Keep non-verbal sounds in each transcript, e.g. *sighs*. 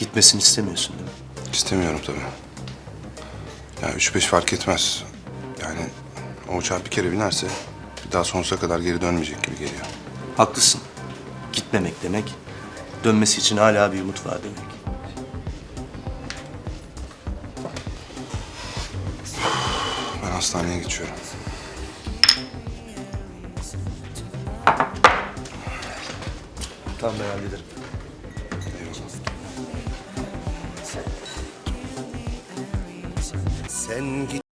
Gitmesini istemiyorsun değil mi? İstemiyorum tabii. Ya üç beş fark etmez. Yani o uçağa bir kere binerse bir daha sonsuza kadar geri dönmeyecek gibi geliyor. Haklısın. Gitmemek demek, dönmesi için hala bir umut var demek. Ben hastaneye geçiyorum. Tamam ben hallederim. Sen git.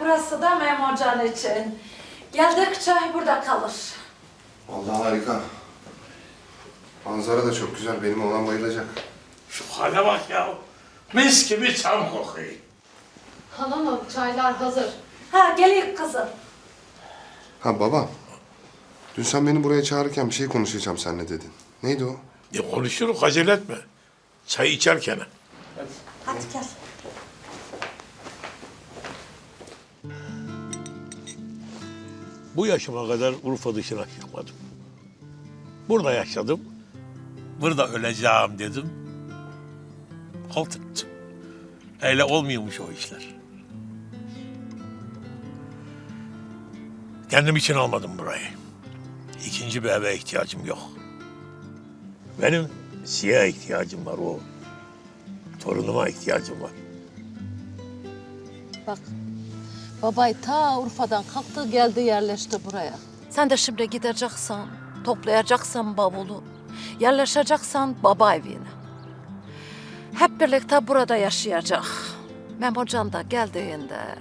Burası da Memurcan için. Geldikçe burada kalır. Vallahi harika. Manzara da çok güzel. Benim oğlan bayılacak. Şu hale bak ya. Mis gibi çam kokuyor. Hanımım çaylar hazır. Ha geliyor kızım. Ha baba. Dün sen beni buraya çağırırken bir şey konuşacağım seninle dedin. Neydi o? E konuşuruz acele etme. Çay içerken. Hadi gel. Bu yaşıma kadar Urfa dışına çıkmadım. Burada yaşadım. Burada öleceğim dedim. Halt ettim. Öyle olmuyormuş o işler. Kendim için almadım burayı. İkinci bir eve ihtiyacım yok. Benim siyah ihtiyacım var o. Torunuma ihtiyacım var. Bak babay ta Urfa'dan kalktı geldi yerleşti buraya. Sen de şimdi gideceksen, toplayacaksan bavulu, yerleşeceksen baba evine. Hep birlikte burada yaşayacak. Memurcan da geldiğinde...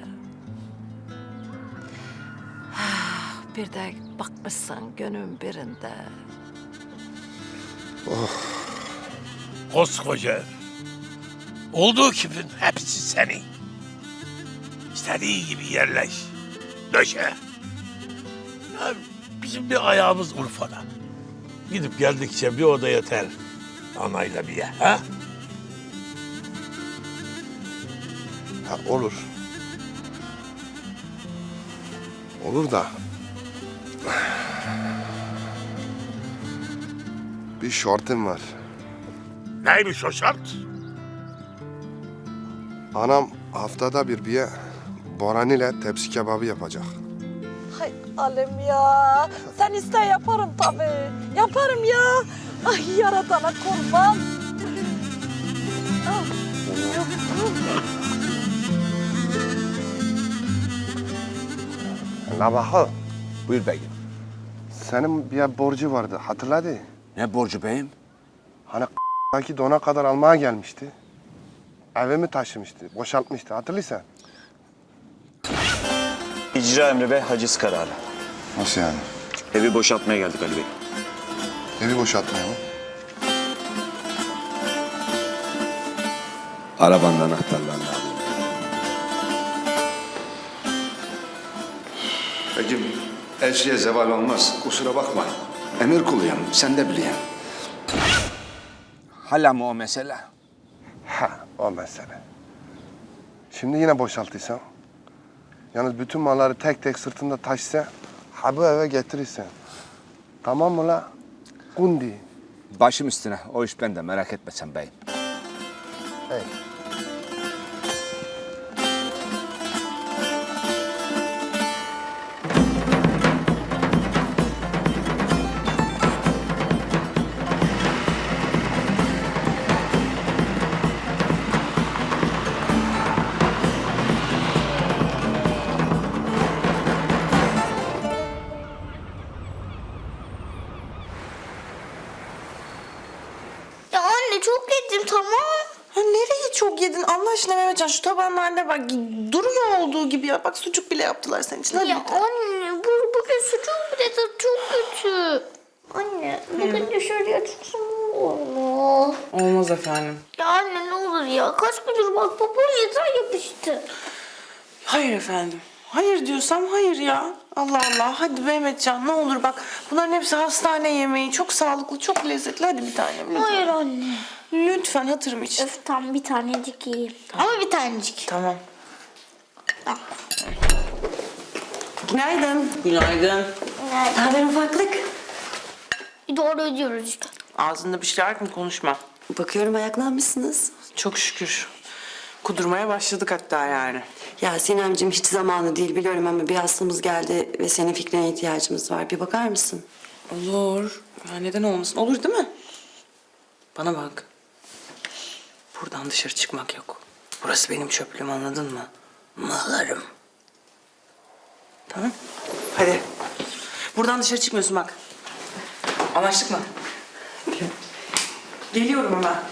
*sighs* Bir de bakmışsın gönlün birinde. Koskoca ev. Olduğu kibin hepsi senin. İstediği gibi yerleş. Döşe. Ya bizim bir ayağımız Urfa'da. Gidip geldikçe bir oda yeter. Anayla bir yer. Ha? Ha olur. Olur da. Bir şortum var. Neymiş o şart? Anam haftada bir bir Boran ile tepsi kebabı yapacak. Hay Alim ya. Sen iste yaparım tabii. Yaparım ya. Ay yaradana kurban. Ah, La baha. Buyur beyim. Senin bir borcu vardı hatırladı. Ne borcu beyim? Hani belki dona kadar almaya gelmişti. Evimi taşımıştı, boşaltmıştı hatırlıysan. İcra emri ve haciz kararı. Nasıl yani? Evi boşaltmaya geldik Ali Bey. Evi boşaltmaya mı? Arabanın anahtarlarını alayım. Bacım, elçiye zeval olmaz. Kusura bakma. Emir kuluyum, sen de biliyorsun. Hala mı o mesele? Ha o mesele. Şimdi yine boşaltıysan. Yalnız bütün malları tek tek sırtında taşısa ha bu eve getirirsen. Tamam mı la? Gundi. Başım üstüne. O iş bende merak etme sen beyim. Hey. Yedim tamam. Ha nereye çok yedin Allah aşkına Mehmetcan şu tabanlarda bak duruyor olduğu gibi ya. Bak sucuk bile yaptılar senin için. Hadi. Ya anne bu, bugün sucuğun bile tadı çok kötü. Anne bugün dışarıya çıksam olur. Olmaz efendim. Ya anne ne olur ya kaç gündür bak babam yeter yapıştı. Hayır efendim. Hayır diyorsam hayır ya. Allah Allah hadi Mehmetcan ne olur bak bunların hepsi hastane yemeği. Çok sağlıklı çok lezzetli hadi bir tanem lütfen. Hayır anne. Lütfen hatırım için. Öf tam bir tanecik yiyeyim. Ama bir tanecik. Tamam. Ah. Günaydın. Günaydın. Ne haber ufaklık? Doğru ödüyoruz işte. Ağzında bir şeyler var mı konuşma. Bakıyorum ayaklanmışsınız. Çok şükür. Kudurmaya başladık hatta yani. Ya Sinemciğim hiç zamanı değil biliyorum ama bir hastamız geldi ve senin fikrine ihtiyacımız var. Bir bakar mısın? Olur. Ya neden olmasın? Olur değil mi? Bana bak. Buradan dışarı çıkmak yok. Burası benim çöplüğüm anladın mı? Mağarım. Tamam. Hadi. Buradan dışarı çıkmıyorsun bak. Anlaştık mı? Geliyorum hemen.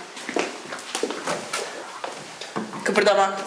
Kıpırdama.